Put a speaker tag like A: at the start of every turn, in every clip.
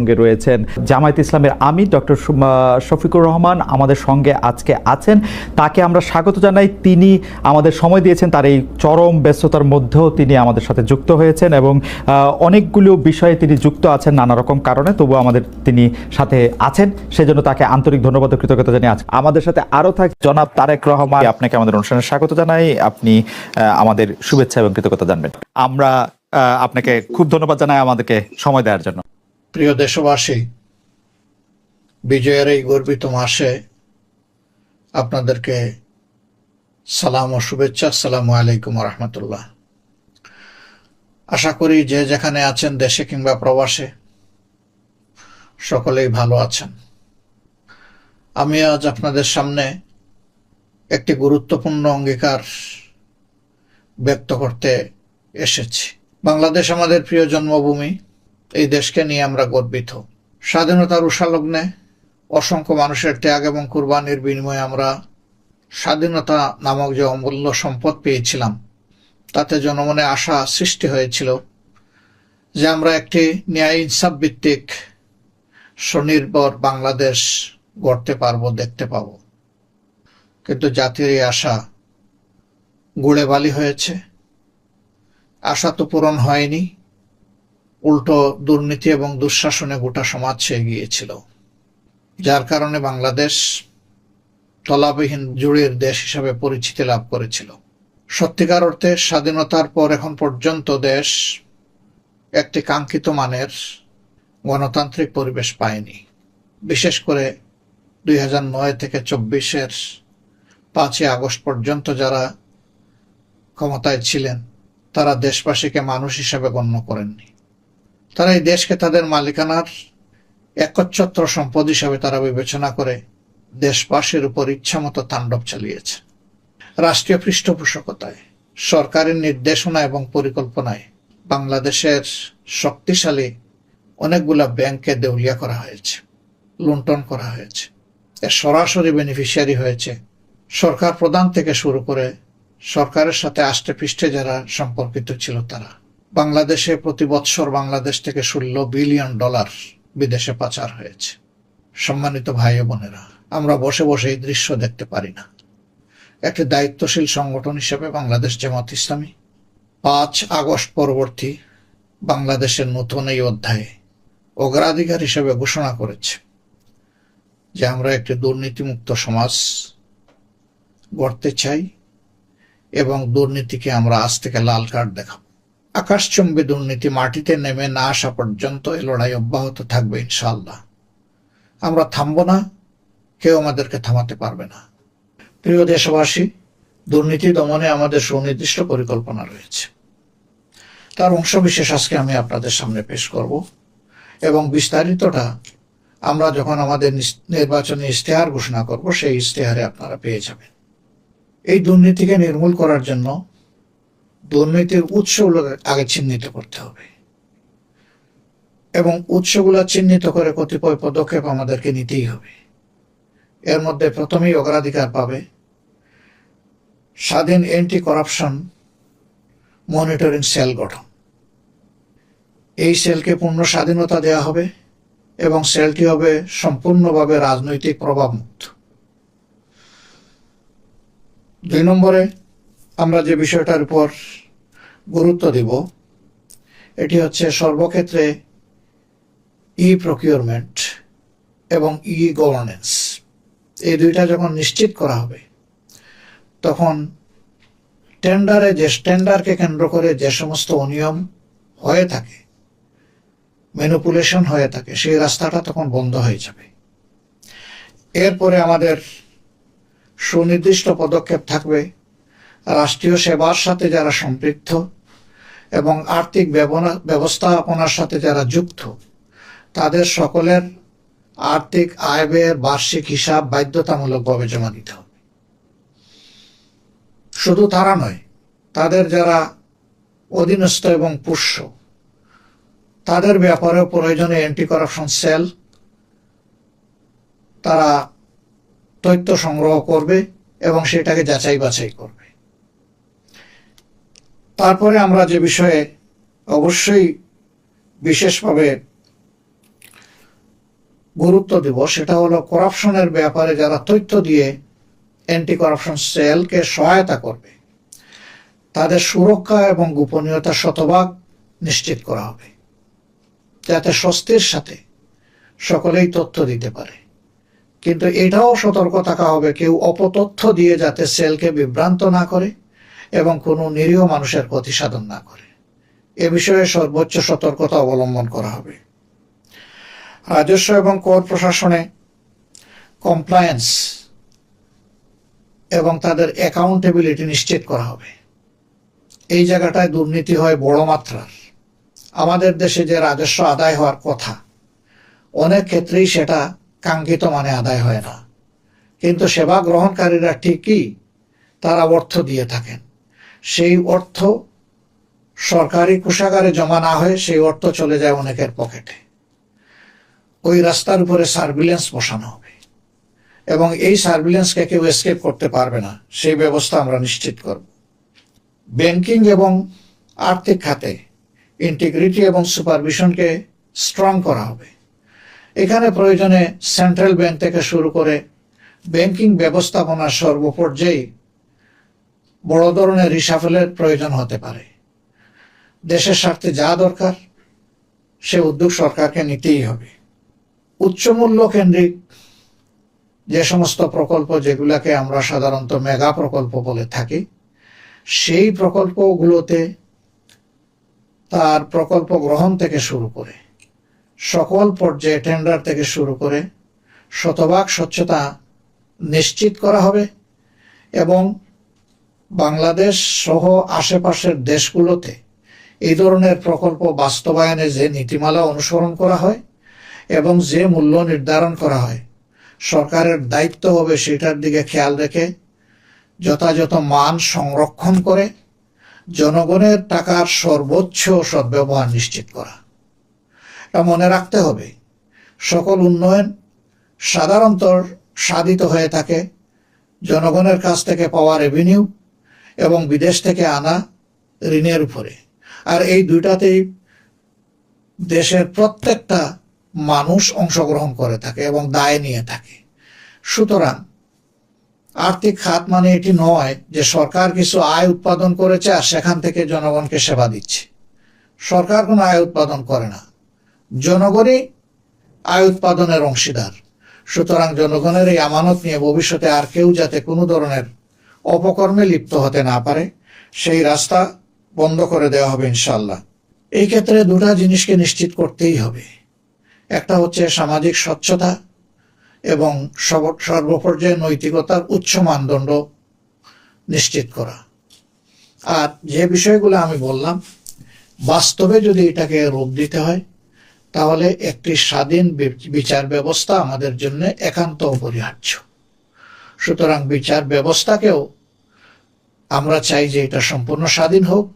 A: সঙ্গে রয়েছেন জামায়াত ইসলামের আমি ডক্টর শফিকুর রহমান আমাদের সঙ্গে আজকে আছেন। তাকে আমরা স্বাগত জানাই। তিনি আমাদের সময় দিয়েছেন, তার এই চরম ব্যস্ততার মধ্যেও তিনি আমাদের সাথে যুক্ত হয়েছেন এবং অনেকগুলো বিষয়ে তিনি যুক্ত আছেন নানা রকম কারণে তবু আমাদের তিনি সাথে আছেন। সেজন্য তাকে আন্তরিক ধন্যবাদ কৃতজ্ঞতা জানিয়ে আজ আমাদের সাথে আরও থাক জনাব তারেক রহমান, আপনাকে আমাদের অনুষ্ঠানে স্বাগত জানাই। আপনি আমাদের শুভেচ্ছা এবং কৃতজ্ঞতা জানবেন। আমরা আপনাকে খুব ধন্যবাদ জানাই আমাদেরকে সময় দেওয়ার জন্য।
B: প্রিয় দেশবাসী, বিজয়ের এই গর্বিত মাসে আপনাদেরকে সালাম ও শুভেচ্ছা, আসসালামু আলাইকুম রহমতুল্লাহ আশা করি যে যেখানে আছেন, দেশে কিংবা প্রবাসে, সকলেই ভালো আছেন। আমি আজ আপনাদের সামনে একটি গুরুত্বপূর্ণ অঙ্গীকার ব্যক্ত করতে এসেছি। বাংলাদেশ আমাদের প্রিয় জন্মভূমি এই দেশকে নিয়ে আমরা গর্বিত। স্বাধীনতার উষালগ্নে অসংখ্য মানুষের ত্যাগ এবং কুরবানির বিনিময়ে আমরা স্বাধীনতা নামক যে অমূল্য সম্পদ পেয়েছিলাম, তাতে জনমনে আশা সৃষ্টি হয়েছিল যে আমরা একটি ন্যায় ইনসাফ ভিত্তিক স্বনির্ভর বাংলাদেশ গড়তে পারব, দেখতে পাবো। কিন্তু জাতির এই আশা গুড়ে বালি হয়েছে। আশা তো পূরণ হয়নি। উল্টো দুর্নীতি এবং দুঃশাসনে গোটা সমাজ ছেয়ে গিয়েছিল। যার কারণে বাংলাদেশ তলাবিহীন জুড়ের দেশ হিসাবে পরিচিতি লাভ করেছিল। সত্যিকার অর্থে স্বাধীনতার পর এখন পর্যন্ত দেশ একটি কাঙ্ক্ষিত মানের গণতান্ত্রিক পরিবেশ পায়নি। বিশেষ করে দুই নয় থেকে চব্বিশের পাঁচই আগস্ট পর্যন্ত যারা ক্ষমতায় ছিলেন, তারা দেশবাসীকে মানুষ হিসাবে গণ্য করেননি। তারা এই দেশকে তাদের মালিকানার একচ্ছত্র সম্পদ হিসাবে তারা বিবেচনা করে দেশবাসীর উপর ইচ্ছামতো তাণ্ডব চালিয়েছে। রাষ্ট্রীয় পৃষ্ঠপোষকতায়, সরকারের নির্দেশনা এবং পরিকল্পনায় বাংলাদেশের শক্তিশালী অনেকগুলা ব্যাংককে দেউলিয়া করা হয়েছে, লুণ্ঠন করা হয়েছে। এর সরাসরি বেনিফিশিয়ারি হয়েছে সরকার প্রধান থেকে শুরু করে সরকারের সাথে আষ্টে পৃষ্ঠে যারা সম্পর্কিত ছিল তারা। বাংলাদেশে প্রতি বৎসর বাংলাদেশ থেকে ষোলো বিলিয়ন ডলার বিদেশে পাচার হয়েছে। সম্মানিত ভাই বোনেরা, আমরা বসে বসে এই দৃশ্য দেখতে পারি না। একটি দায়িত্বশীল সংগঠন হিসেবে বাংলাদেশ জামাত ইসলামী পাঁচ আগস্ট পরবর্তী বাংলাদেশের নতুন এই অধ্যায়ে অগ্রাধিকার হিসেবে ঘোষণা করেছে যে আমরা একটি দুর্নীতিমুক্ত সমাজ গড়তে চাই এবং দুর্নীতিকে আমরা আজ থেকে লাল কার্ড দেখাবো। আকাশচুম্বী দুর্নীতি মাটিতে নেমে না আসা পর্যন্ত এই লড়াই অব্যাহত থাকবে ইনশাল্লাহ আমরা থামবো না, কেউ আমাদেরকে থামাতে পারবে না। প্রিয় দেশবাসী, দুর্নীতি দমনে আমাদের সুনির্দিষ্ট পরিকল্পনা রয়েছে। তার অংশবিশেষ আজকে আমি আপনাদের সামনে পেশ করব এবং বিস্তারিতটা আমরা যখন আমাদের নির্বাচনী ইশতেহার ঘোষণা করব, সেই ইশতেহারে আপনারা পেয়ে যাবেন। এই দুর্নীতিকে নির্মূল করার জন্য দুর্নীতির উৎসগুলো আগে চিহ্নিত করতে হবে। এবং উৎসগুলো চিহ্নিত করে কতিপয় পদক্ষেপ আমাদেরকে নিতেই হবে। এর মধ্যে প্রথমেই অগ্রাধিকার পাবে। স্বাধীন অ্যান্টি করাপশন মনিটরিং সেল গঠন। এই সেলকে পূর্ণ স্বাধীনতা দেওয়া হবে এবং সেলটি হবে সম্পূর্ণভাবে রাজনৈতিক প্রভাবমুক্ত। দুই নম্বরে আমরা যে বিষয়টার উপর গুরুত্ব দিব, এটি হচ্ছে সর্বক্ষেত্রে ই প্রকিউরমেন্ট এবং ই গভর্নেন্স এই দুইটা যখন নিশ্চিত করা হবে, তখন টেন্ডারে যে টেন্ডারকে কেন্দ্র করে যে সমস্ত অনিয়ম হয়ে থাকে ম্যানুপুলেশন হয়ে থাকে, সেই রাস্তাটা তখন বন্ধ হয়ে যাবে। এরপরে আমাদের সুনির্দিষ্ট পদক্ষেপ থাকবে রাষ্ট্রীয় সেবার সাথে যারা সম্পৃক্ত এবং আর্থিক ব্যবস্থাপনার সাথে যারা যুক্ত, তাদের সকলের আর্থিক আয় ব্যয়ের বার্ষিক হিসাব বাধ্যতামূলকভাবে জমা দিতে হবে। শুধু তারা নয়, তাদের যারা অধীনস্থ এবং পুষ্য, তাদের ব্যাপারেও প্রয়োজনে অ্যান্টি করাপশন সেল তারা তথ্য সংগ্রহ করবে এবং সেটাকে যাচাই বাছাই করবে। তারপরে আমরা যে বিষয়ে অবশ্যই বিশেষভাবে গুরুত্ব দিব, সেটা হলো করাপশনের ব্যাপারে যারা তথ্য দিয়ে অ্যান্টি করাপশন সেলকে সহায়তা করবে, তাদের সুরক্ষা এবং গোপনীয়তা শতভাগ নিশ্চিত করা হবে, যাতে স্বস্তির সাথে সকলেই তথ্য দিতে পারে। কিন্তু এটাও সতর্ক থাকা হবে, কেউ অপতথ্য দিয়ে যাতে সেলকে বিভ্রান্ত না করে। এবং কোনো নিরীহ মানুষের ক্ষতি সাধন না করে। এ বিষয়ে সর্বোচ্চ সতর্কতা অবলম্বন করা হবে। রাজস্ব এবং কর প্রশাসনে কমপ্লায়েন্স এবং তাদের অ্যাকাউন্টেবিলিটি নিশ্চিত করা হবে। এই জায়গাটায় দুর্নীতি হয় বড় মাত্রার। আমাদের দেশে যে রাজস্ব আদায় হওয়ার কথা, অনেক ক্ষেত্রেই সেটা কাঙ্ক্ষিত মানে আদায় হয় না। কিন্তু সেবা গ্রহণকারীরা ঠিকই তারা অর্থ দিয়ে থাকেন। সেই অর্থ সরকারি কোষাগারে জমা না হয়ে সেই অর্থ চলে যায় অনেকের পকেটে। ওই রাস্তার উপরে সার্ভিলেন্স বসানো হবে। এবং এই সার্ভিলেন্সকে কেউ এসকেপ করতে পারবে না। সেই ব্যবস্থা আমরা নিশ্চিত করব। ব্যাংকিং এবং আর্থিক খাতে ইন্টিগ্রিটি এবং সুপারভিশনকে স্ট্রং করা হবে। এখানে প্রয়োজনে সেন্ট্রাল ব্যাংক থেকে শুরু করে ব্যাংকিং ব্যবস্থাপনার সর্বপর্যায়ে বড় ধরনের রিসাফেলের প্রয়োজন হতে পারে। দেশের স্বার্থে যা দরকার, সে উদ্যোগ সরকারকে নিতেই হবে। উচ্চমূল্য কেন্দ্রিক যে সমস্ত প্রকল্প যেগুলাকে আমরা সাধারণত মেগা প্রকল্প বলে থাকি, সেই প্রকল্পগুলোতে তার প্রকল্প গ্রহণ থেকে শুরু করে, সকল পর্যায়ে টেন্ডার থেকে শুরু করে শতভাগ স্বচ্ছতা নিশ্চিত করা হবে এবং বাংলাদেশ সহ আশেপাশের দেশগুলোতে এই ধরনের প্রকল্প বাস্তবায়নে যে নীতিমালা অনুসরণ করা হয় এবং যে মূল্য নির্ধারণ করা হয়, সরকারের দায়িত্ব হবে সেটার দিকে খেয়াল রেখে যথাযথ মান সংরক্ষণ করে জনগণের টাকার সর্বোচ্চ সদ্ব্যবহার নিশ্চিত করা। এটা মনে রাখতে হবে, সকল উন্নয়ন সাধারণত সাধিত হয়ে থাকে, জনগণের কাছ থেকে পাওয়া রেভিনিউ এবং বিদেশ থেকে আনা ঋণের উপরে। আর এই দুইটাতেই দেশের প্রত্যেকটা মানুষ অংশগ্রহণ করে থাকে এবং দায় নিয়ে থাকে। সুতরাং আর্থিক খাত মানে এটি নয় যে সরকার কিছু আয় উৎপাদন করেছে আর সেখান থেকে জনগণকে সেবা দিচ্ছে। সরকার কোনো আয় উৎপাদন করে না। জনগণই আয় উৎপাদনের অংশীদার। সুতরাং জনগণের এই আমানত নিয়ে ভবিষ্যতে আর কেউ যাতে কোনো ধরনের অপকর্মে লিপ্ত হতে না পারে, সেই রাস্তা বন্ধ করে দেওয়া হবে ইনশাল্লাহ এই ক্ষেত্রে দুটা জিনিসকে নিশ্চিত করতেই হবে। একটা হচ্ছে সামাজিক স্বচ্ছতা এবং সর্বপর্যায়ে নৈতিকতার উচ্চ মানদণ্ড নিশ্চিত করা। আর যে বিষয়গুলো আমি বললাম, বাস্তবে যদি এটাকে রূপ দিতে হয়, তাহলে একটি স্বাধীন বিচার ব্যবস্থা আমাদের জন্য একান্ত অপরিহার্য। সুতরাং বিচার ব্যবস্থাকেও আমরা চাই যে এটা সম্পূর্ণ স্বাধীন হোক,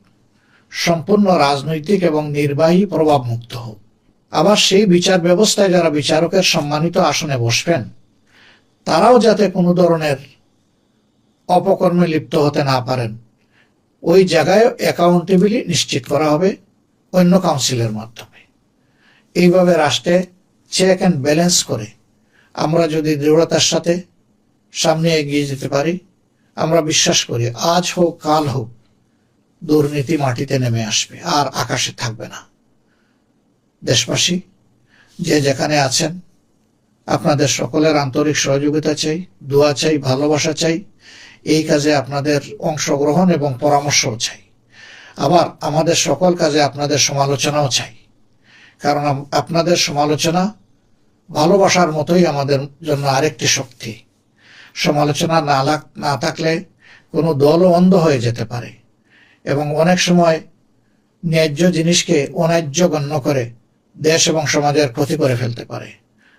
B: সম্পূর্ণ রাজনৈতিক এবং নির্বাহী প্রভাবমুক্ত হোক। আবার সেই বিচার ব্যবস্থায় যারা বিচারকের সম্মানিত আসনে বসবেন, তারাও যাতে কোনো ধরনের অপকর্মে লিপ্ত হতে না পারেন, ওই জায়গায় অ্যাকাউন্টেবিলি নিশ্চিত করা হবে অন্য কাউন্সিলের মাধ্যমে। এইভাবে রাষ্ট্রে চেক অ্যান্ড ব্যালেন্স করে আমরা যদি দৃঢ়তার সাথে সামনে এগিয়ে যেতে পারি। আমরা বিশ্বাস করি, আজ হোক, কাল হোক, দুর্নীতি মাটিতে নেমে আসবে, আর আকাশে থাকবে না। দেশবাসী, যে যেখানে আছেন, আপনাদের সকলের আন্তরিক সহযোগিতা চাই, দোয়া চাই, ভালোবাসা চাই, এই কাজে আপনাদের অংশগ্রহণ এবং পরামর্শও চাই। আবার আমাদের সকল কাজে আপনাদের সমালোচনাও চাই, কারণ আপনাদের সমালোচনা ভালোবাসার মতোই আমাদের জন্য আরেকটি শক্তি। সমালোচনা না না থাকলে কোনো দলও অন্ধ হয়ে যেতে পারে। এবং অনেক সময় ন্যায্য জিনিসকে অন্যায্য গণ্য করে দেশ এবং সমাজের ক্ষতি করে ফেলতে পারে।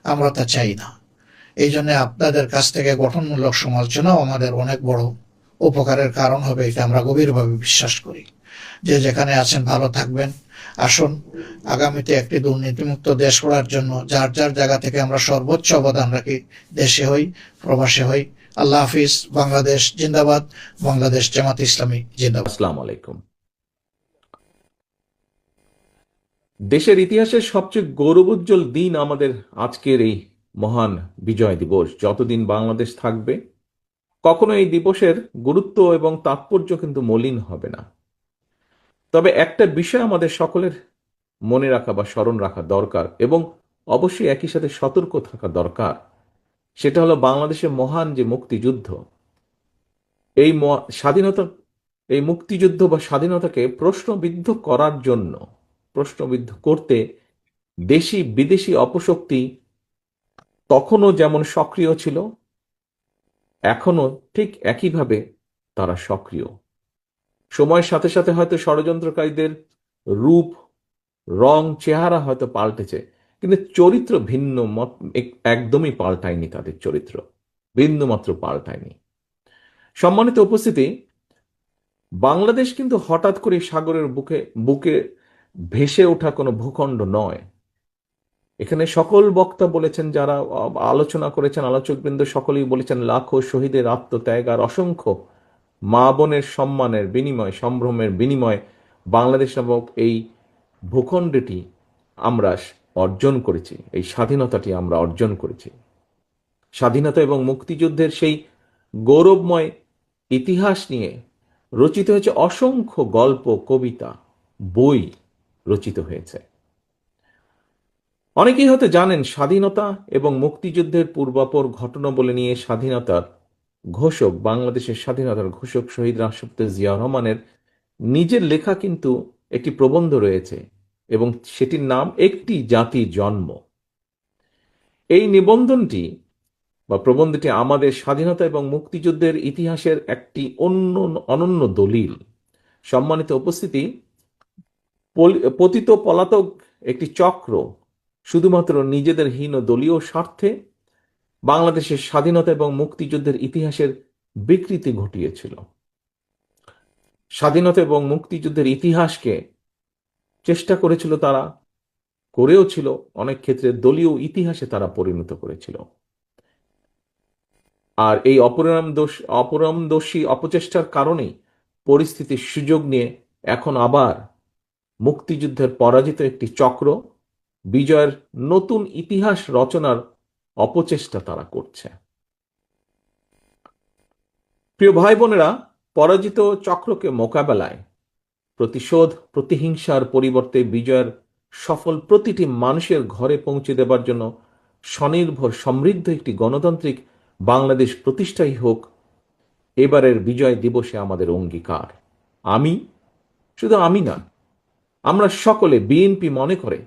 B: আমরা তা চাই না। এই জন্য আপনাদের কাছ থেকে গঠনমূলক সমালোচনাও আমাদের অনেক বড় উপকারের কারণ হবে, এটা আমরা গভীরভাবে বিশ্বাস করি। যে যেখানে আছেন ভালো থাকবেন। আসুন, আগামীতে একটি দুর্নীতিমুক্ত দেশ গড়ার জন্য যার যার জায়গা থেকে আমরা সর্বোচ্চ অবদান রাখি, দেশে হই, প্রবাসে হই। আল্লাহ হাফিজ, বাংলাদেশ জিন্দাবাদ, বাংলাদেশ জামাত ইসলামী জিন্দাবাদ।
C: আসসালামু আলাইকুম। দেশের ইতিহাসের সবচেয়ে গৌরবোজ্জ্বল দিন আমাদের আজকের এই মহান বিজয় দিবস। যতদিন বাংলাদেশ থাকবে, কখনো এই দিবসের গুরুত্ব এবং তাৎপর্য কিন্তু মলিন হবে না। তবে একটা বিষয় আমাদের সকলের মনে রাখা বা স্মরণ রাখা দরকার এবং অবশ্যই একই সাথে সতর্ক থাকা দরকার। সেটা হলো বাংলাদেশের মহান যে মুক্তিযুদ্ধ, এই স্বাধীনতা, এই মুক্তিযুদ্ধ বা স্বাধীনতাকে প্রশ্নবিদ্ধ করার জন্য, প্রশ্নবিদ্ধ করতে দেশি, বিদেশি অপশক্তি তখনও যেমন সক্রিয় ছিল এখনও ঠিক একইভাবে তারা সক্রিয়। সময়ের সাথে সাথে হয়তো ষড়যন্ত্রকারীদের রূপ, রং, চেহারা হয়তো পাল্টেছে, কিন্তু চরিত্র ভিন্ন মত একদমই পাল্টায়নি তাদের চরিত্র বিন্দুমাত্র পাল্টায়নি। সম্মানিত উপস্থিতি, বাংলাদেশ কিন্তু হঠাৎ করে সাগরের বুকে বুকে ভেসে ওঠা কোনো ভূখণ্ড নয়। এখানে সকল বক্তা বলেছেন, যারা আলোচনা করেছেন, আলোচকবৃন্দ সকলেই বলেছেন, লাখো শহীদের আত্মত্যাগ আর অসংখ্য মা বোনের সম্মানের বিনিময়, সম্ভ্রমের বিনিময় বাংলাদেশ নামক এই ভূখণ্ডটি আমরা অর্জন করেছি, এই স্বাধীনতাটি আমরা অর্জন করেছি। স্বাধীনতা এবং মুক্তিযুদ্ধের সেই গৌরবময় ইতিহাস নিয়ে রচিত হয়েছে অসংখ্য গল্প, কবিতা, বই রচিত হয়েছে। অনেকেই হয়তো জানেন স্বাধীনতা এবং মুক্তিযুদ্ধের পূর্বাপর ঘটনা বলে নিয়ে স্বাধীনতার ঘোষক, বাংলাদেশের স্বাধীনতার ঘোষক শহীদ রাষ্ট্রপতি জিয়া রহমানের নিজের লেখা কিন্তু একটি প্রবন্ধ রয়েছে এবং সেটির নাম একটি জাতি জন্ম। এই নিবন্ধনটি বা প্রবন্ধটি আমাদের স্বাধীনতা এবং মুক্তিযুদ্ধের ইতিহাসের একটি অন্য, অনন্য দলিল। সম্মানিত উপস্থিতি পতিত পলাতক একটি চক্র, শুধুমাত্র নিজেদের হীন দলীয় স্বার্থে বাংলাদেশের স্বাধীনতা এবং মুক্তিযুদ্ধের ইতিহাসের বিকৃতি ঘটিয়েছিল। স্বাধীনতা এবং মুক্তিযুদ্ধের ইতিহাসকে চেষ্টা করেছিল তারা, করেও ছিল, অনেক ক্ষেত্রে দলীয় ইতিহাসে তারা পরিণত করেছিল। আর এই অপরাম দোষ অপরামদর্শী অপচেষ্টার কারণেই পরিস্থিতির সুযোগ নিয়ে এখন আবার মুক্তিযুদ্ধের পরাজিত একটি চক্র, বিজয়ের নতুন ইতিহাস রচনার অপচেষ্টা তারা করছে। প্রিয় ভাই বোনেরা পরাজিত চক্রকে মোকাবেলায় প্রতিশোধ, প্রতিহিংসার পরিবর্তে বিজয়ের সফল প্রতিটি মানুষের ঘরে পৌঁছে দেবার জন্য স্বনির্ভর সমৃদ্ধ একটি গণতান্ত্রিক বাংলাদেশ প্রতিষ্ঠাই হোক, এবারের বিজয় দিবসে আমাদের অঙ্গীকার। আমি, শুধু আমি না আমরা সকলে বিএনপি মনে করে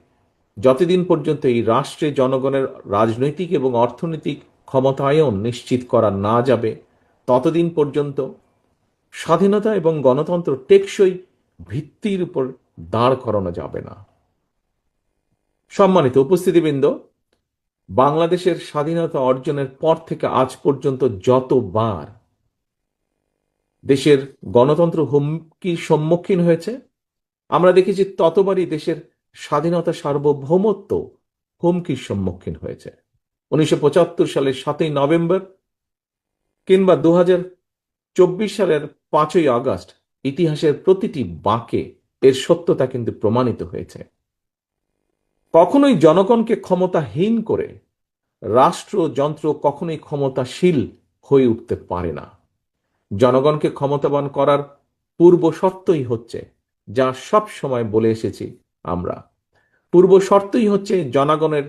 C: যতদিন পর্যন্ত এই রাষ্ট্রে জনগণের রাজনৈতিক এবং অর্থনৈতিক ক্ষমতায়ন নিশ্চিত করা না যাবে, ততদিন পর্যন্ত স্বাধীনতা এবং গণতন্ত্র টেকসই ভিত্তির উপর দাঁড় করানো যাবে না। সম্মানিত উপস্থিতিবৃন্দ, বাংলাদেশের স্বাধীনতা অর্জনের পর থেকে আজ পর্যন্ত যতবার দেশের গণতন্ত্র হুমকির সম্মুখীন হয়েছে, আমরা দেখেছি ততবারই দেশের স্বাধীনতা সার্বভৌমত্ব হুমকির সম্মুখীন হয়েছে। উনিশশো পঁচাত্তর সালের সাতই নভেম্বর কিংবা দু সালের পাঁচই আগস্ট ইতিহাসের প্রতিটি বাঁকে এর সত্যতা কিন্তু প্রমাণিত হয়েছে। কখনোই জনগণকে ক্ষমতাহীন করে রাষ্ট্রযন্ত্র কখনোই ক্ষমতাশীল হয়ে উঠতে পারে না। জনগণকে ক্ষমতাবান করার পূর্ব শর্তই হচ্ছে, যা সব সময় বলে এসেছি আমরা। পূর্ব শর্তই হচ্ছে জনগণের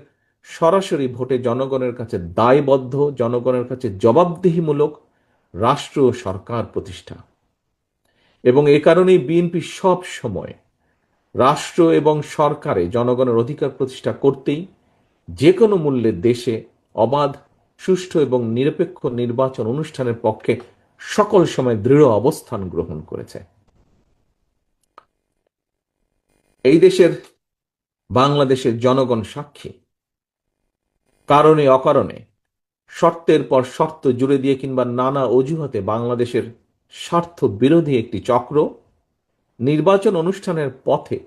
C: সরাসরি ভোটে জনগণের কাছে দায়বদ্ধ, জনগণের কাছে জবাবদিহিমূলক রাষ্ট্র ও সরকার প্রতিষ্ঠা। এবং এ কারণেই বিএনপি সব সময় রাষ্ট্র এবং সরকারে জনগণের অধিকার প্রতিষ্ঠা করতেই যে কোনো মূল্যে দেশে অবাধ, সুষ্ঠু এবং নিরপেক্ষ নির্বাচন অনুষ্ঠানের পক্ষে সকল সময় দৃঢ় অবস্থান গ্রহণ করেছে। এই দেশের বাংলাদেশের জনগণ সাক্ষী। কারণে, অকারণে, শর্তের পর শর্ত জুড়ে দিয়ে কিংবা নানা অজুহাতে বাংলাদেশের স্বার্থ বিরোধী একটি চক্র নির্বাচন অনুষ্ঠানের পথে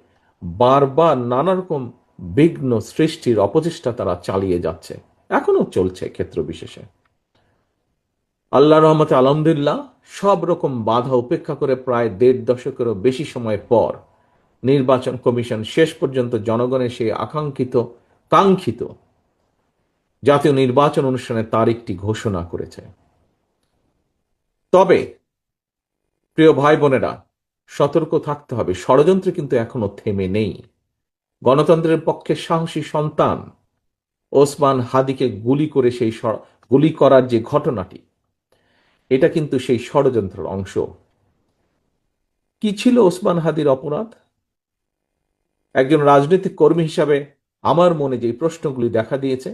C: বারবার নানা রকম বিঘ্ন সৃষ্টির অপচেষ্টা তারা চালিয়ে যাচ্ছে। এখনও চলছে ক্ষেত্র বিশেষে। আল্লাহ রহমতে আলহামদুলিল্লাহ সব রকম বাধা উপেক্ষা করে প্রায় দেড় দশকেরও বেশি সময় পর নির্বাচন কমিশন শেষ পর্যন্ত জনগণের সেই আকাঙ্ক্ষিত, কাঙ্ক্ষিত জাতীয় নির্বাচন অনুষ্ঠানের তারিখটি ঘোষণা করেছে। তবে, প্রিয় ভাই বোনেরা সতর্ক থাকতে হবে। ষড়যন্ত্র কিন্তু এখনও থেমে নেই। গণতন্ত্রের পক্ষে সাহসী সন্তান ওসমান হাদিকে গুলি করে সেই গুলি করার যে ঘটনাটি, এটা কিন্তু সেই ষড়যন্ত্রের অংশ। কি ছিল ওসমান হাদির অপরাধ? একজন রাজনৈতিক কর্মী হিসাবে আমার মনে যে প্রশ্নগুলি দেখা দিয়েছে,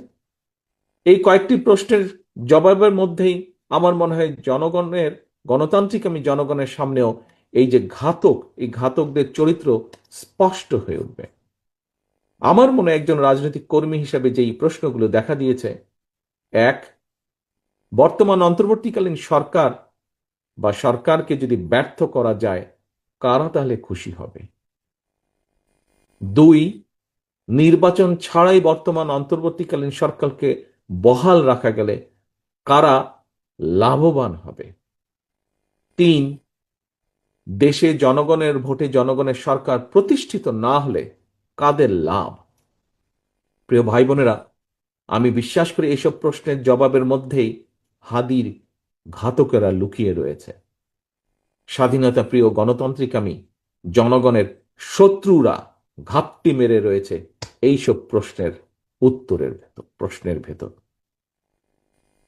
C: এই কয়েকটি প্রশ্নের জবাবের মধ্যেই আমার মনে হয় জনগণের, গণতান্ত্রিক আমি জনগণের সামনেও এই যে ঘাতক, এই ঘাতকদের চরিত্র স্পষ্ট হয়ে উঠবে। আমার মনে একজন রাজনৈতিক কর্মী হিসাবে যেই প্রশ্নগুলো দেখা দিয়েছে, এক, বর্তমান অন্তর্বর্তীকালীন সরকার বা সরকারকে যদি ব্যর্থ করা যায়, কারা তাহলে খুশি হবে? দুই, নির্বাচন ছাড়াই বর্তমান অন্তর্বর্তীকালীন সরকারকে বহাল রাখা গেলে কারা লাভবান হবে? তিন, দেশে জনগণের ভোটে জনগণের সরকার প্রতিষ্ঠিত না হলে কাদের লাভ? প্রিয় ভাই বোনেরা, আমি বিশ্বাস করি এসব প্রশ্নের জবাবের মধ্যেই হাদির ঘাতকেরা লুকিয়ে রয়েছে। স্বাধীনতা প্রিয় গণতান্ত্রিক আমি, জনগণের শত্রুরা ঘাপটি মেরে রয়েছে এইসব প্রশ্নের উত্তরের ভেতর, প্রশ্নের ভেতর।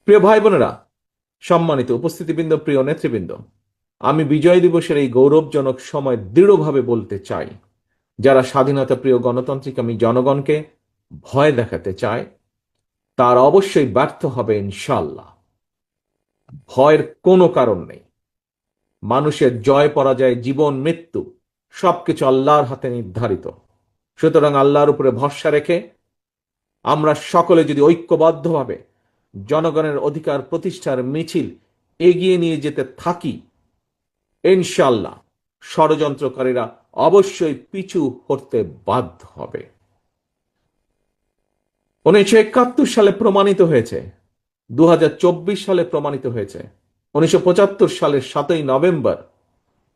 C: প্রিয় ভাই বোনেরা, সম্মানিত উপস্থিতিবৃন্দ, প্রিয় নেতৃবৃন্দ, আমি বিজয় দিবসের এই গৌরবজনক সময় দৃঢ়ভাবে বলতে চাই, যারা স্বাধীনতা প্রিয় গণতান্ত্রিক আমি জনগণকে ভয় দেখাতে চায় তার অবশ্যই ব্যর্থ হবে ইনশাল্লাহ ভয়ের কোনো কারণ নেই। মানুষের জয় পরাজয়, জীবন, মৃত্যু সবকিছু আল্লাহর হাতে নির্ধারিত। সুতরাং আল্লাহর উপরে ভরসা রেখে আমরা সকলে যদি ঐক্যবদ্ধভাবে জনগণের অধিকার প্রতিষ্ঠার মিছিল এগিয়ে নিয়ে যেতে থাকি ইনশাল্লাহ ষড়যন্ত্রকারীরা অবশ্যই পিছু হতে বাধ্য হবে। উনিশশো একাত্তর সালে প্রমাণিত হয়েছে দু হাজার চব্বিশ সালে প্রমাণিত হয়েছে। উনিশশো পঁচাত্তর সালের সাতই নভেম্বর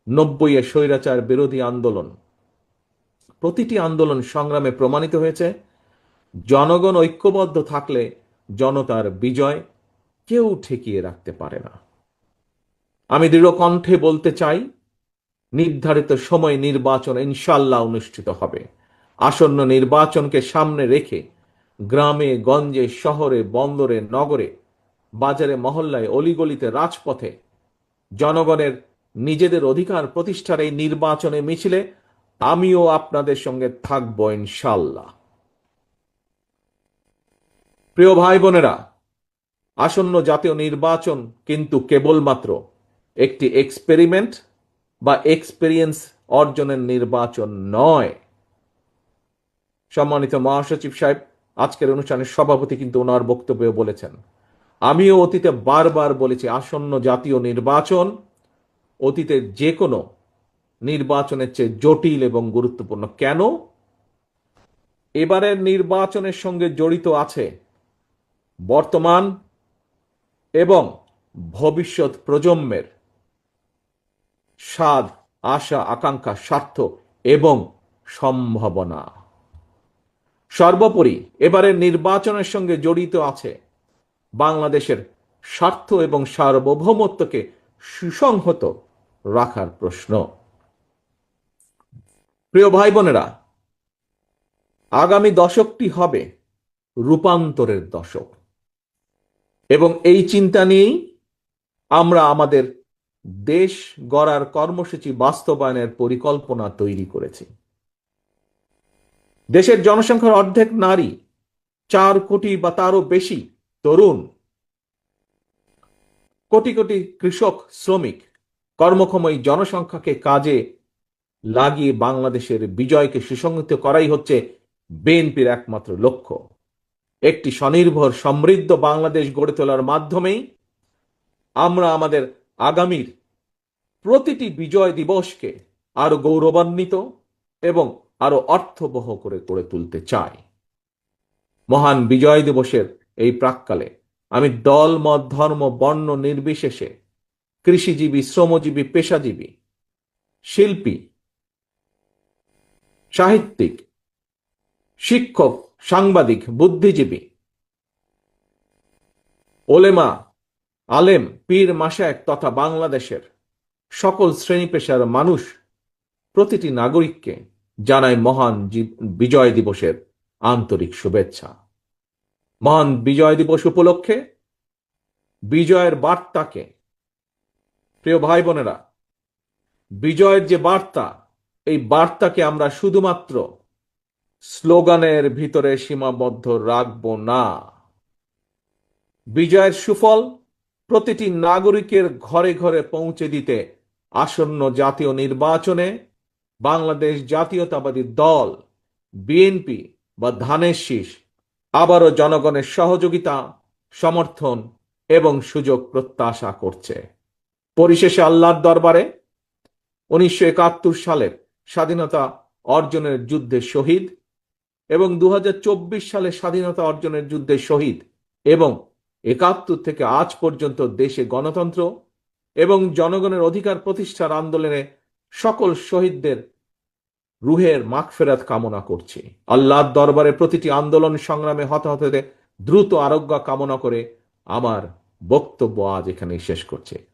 C: নব্বই এ স্বৈরাচার বিরোধী আন্দোলন। প্রতিটি আন্দোলন সংগ্রামে প্রমাণিত হয়েছে, জনগণ ঐক্যবদ্ধ থাকলে জনতার বিজয় কেউ ঠেকিয়ে রাখতে পারে না। আমি দৃঢ় কণ্ঠে বলতে চাই, নির্ধারিত সময় নির্বাচন ইনশাল্লাহ অনুষ্ঠিত হবে। আসন্ন নির্বাচনকে সামনে রেখে গ্রামে, গঞ্জে, শহরে, বন্দরে, নগরে, বাজারে, মহল্লায়, অলিগলিতে, রাজপথে জনগণের নিজেদের অধিকার প্রতিষ্ঠার এই নির্বাচনে মিছিলে, আমিও আপনাদের সঙ্গে থাকব ইনশাল্লাহ প্রিয় ভাই বোনেরা, আসন্ন জাতীয় নির্বাচন কিন্তু কেবলমাত্র একটি এক্সপেরিমেন্ট বা এক্সপেরিয়েন্স অর্জনের নির্বাচন নয়। সম্মানিত মহাসচিব সাহেব, আজকের অনুষ্ঠানের সভাপতি কিন্তু ওনার বক্তব্যে বলেছেন, আমিও অতীতে বারবার বলেছি আসন্ন জাতীয় নির্বাচন অতীতের যে কোনো নির্বাচনের চেয়ে জটিল এবং গুরুত্বপূর্ণ। কেন? এবারের নির্বাচনের সঙ্গে জড়িত আছে বর্তমান এবং ভবিষ্যৎ প্রজন্মের স্বাদ, আশা, আকাঙ্ক্ষা, স্বার্থ এবং সম্ভাবনা। সর্বোপরি এবারের নির্বাচনের সঙ্গে জড়িত আছে বাংলাদেশের স্বার্থ এবং সার্বভৌমত্বকে সুসংহত রাখার প্রশ্ন। প্রিয় ভাই বোনেরা আগামী দশকটি হবে রূপান্তরের দশক। এবং এই চিন্তা নিয়েই আমরা আমাদের দেশ গড়ার কর্মসূচি বাস্তবায়নের পরিকল্পনা তৈরি করেছি। দেশের জনসংখ্যার অর্ধেক নারী, চার কোটি বা তারও বেশি তরুণ, কোটি কোটি কৃষক, শ্রমিক কর্মক্ষম এই জনসংখ্যাকে কাজে লাগিয়ে বাংলাদেশের বিজয়কে সুসংহত করাই হচ্ছে বিএনপির একমাত্র লক্ষ্য। একটি স্বনির্ভর সমৃদ্ধ বাংলাদেশ গড়ে তোলার মাধ্যমেই আমরা আমাদের আগামীর প্রতিটি বিজয় দিবসকে আরও গৌরবান্বিত এবং আরও অর্থবহ করে গড়ে তুলতে চাই। মহান বিজয় দিবসের এই প্রাককালে আমি দল, মত, ধর্ম, বর্ণ নির্বিশেষে কৃষিজীবী, শ্রমজীবী, পেশাজীবী, শিল্পী, সাহিত্যিক, শিক্ষক, সাংবাদিক, বুদ্ধিজীবী, ওলেমা, আলেম, পীর মাসায়েক তথা বাংলাদেশের সকল শ্রেণি পেশার মানুষ প্রতিটি নাগরিককে জানায় মহান বিজয় দিবসের আন্তরিক শুভেচ্ছা। মহান বিজয় দিবস উপলক্ষে বিজয়ের বার্তাকে প্রিয় ভাই বোনেরা বিজয়ের যে বার্তা, এই বার্তাকে আমরা শুধুমাত্র স্লোগানের ভিতরে সীমাবদ্ধ রাখব না। বিজয়ের সুফল প্রতিটি নাগরিকের ঘরে ঘরে পৌঁছে দিতে আসন্ন জাতীয় নির্বাচনে বাংলাদেশ জাতীয়তাবাদী দল, বিএনপি বা ধানের শীষ আবারও জনগণের সহযোগিতা, সমর্থন এবং সুযোগ প্রত্যাশা করছে। পরিশেষে আল্লাহর দরবারে উনিশশো একাত্তর সালের স্বাধীনতা অর্জনের যুদ্ধে শহীদ এবং দু হাজার চব্বিশ সালে স্বাধীনতা অর্জনের যুদ্ধে শহীদ এবং একাত্তর থেকে আজ পর্যন্ত দেশে গণতন্ত্র এবং জনগণের অধিকার প্রতিষ্ঠার আন্দোলনে সকল শহীদদের রুহের মাগফেরাত কামনা করছি। আল্লাহর দরবারে প্রতিটি আন্দোলন সংগ্রামে হতাহতদের দ্রুত আরোগ্য কামনা করে আমার বক্তব্য আজ এখানে শেষ করছে।